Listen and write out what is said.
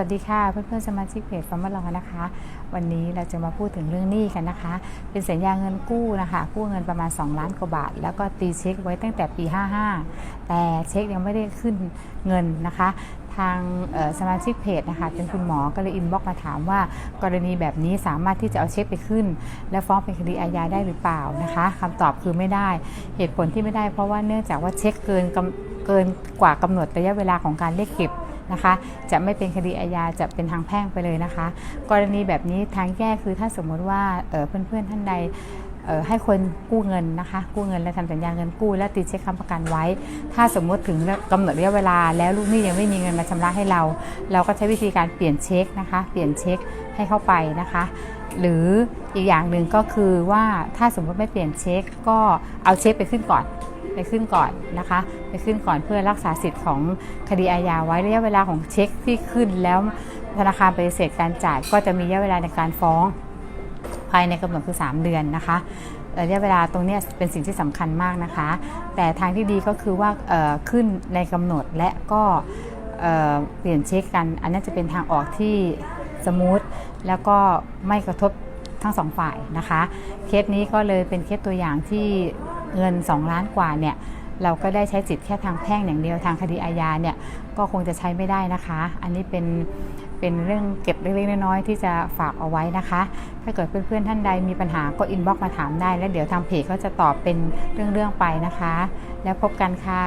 วัสดีค่ะเพื่อนๆสมาชิกเพจฟัมมาลองนะคะ วันนี้เราจะมาพูดถึงเรื่องหนี้กันนะคะ เป็นสัญญาเงินกู้นะคะกู้เงินประมาณ 2 ล้านกว่าบาท แล้วก็ตีเช็คไว้ตั้งแต่ปี 55 แต่เช็คยังไม่ได้ขึ้นเงินนะคะ ทางสมาชิกเพจนะคะเป็นคุณหมอก็เลยอินบ็อกมาถามว่า กรณีแบบนี้สามารถที่จะเอาเช็คไปขึ้น และฟ้องเป็นคดีอาญาได้หรือเปล่านะคะคำตอบคือไม่ได้เหตุผลที่ไม่ได้เพราะว่าเนื่องจากว่าเช็คเกินเกินกว่ากำหนดระยะเวลาของการเรียกเก็บ นะคะ จะไม่เป็นคดีอาญาจะเป็นทางแพ่งไปเลยนะคะ กรณีแบบนี้ทางแก้คือถ้าสมมติว่าเพื่อนๆท่านใดให้คนกู้เงินนะคะ กู้เงินและทำสัญญาเงินกู้ และติดเช็คค้ำประกันไว้ ถ้าสมมติถึงกำหนดระยะเวลา แล้วลูกหนี้ยังไม่มีเงินมาชำระให้เรา เราก็ใช้วิธีการเปลี่ยนเช็คนะคะ เปลี่ยนเช็คให้เข้าไปนะคะ หรืออีกอย่างหนึ่งก็คือว่าถ้าสมมติไม่เปลี่ยนเช็ค ก็เอาเช็คไปขึ้นก่อน ไปขึ้นก่อนนะคะ ไปขึ้นก่อนเพื่อรักษาสิทธิ์ของคดีอาญาไว้ระยะเวลาของเช็คที่ขึ้นแล้วธนาคารปฏิเสธการจ่ายก็จะมีระยะเวลาในการฟ้องภายในกำหนดคือ 3 เดือนนะคะระยะเวลาตรงนี้เป็นสิ่งที่สำคัญมากนะคะ แต่ทางที่ดีก็คือว่าขึ้นในกำหนดและก็เอ่อเปลี่ยนเช็คกัน อันนั้จะเป็นทางออกที่สมูทแล้วก็ไม่กระทบทั้งสองฝ่ายนะคะ เคสนี้ก็เลยเป็นเคสตัวอย่างที่ เงิน 2 ล้านกว่าเนี่ยเราก็ได้ใช้จิตแค่ทางแพ่งอย่างเดียวทางคดีอาญาเนี่ยก็คงจะใช้ไม่ได้นะคะ อันนี้เป็นเป็นเรื่องเก็บเล็กๆน้อยๆที่จะฝากเอาไว้นะคะ ถ้าเกิดเพื่อนๆท่านใดมีปัญหาก็อินบ็อกมาถามได้ แล้วเดี๋ยวทางเพจก็จะตอบเป็นเรื่องๆไปนะคะ แล้วพบกันค่ะ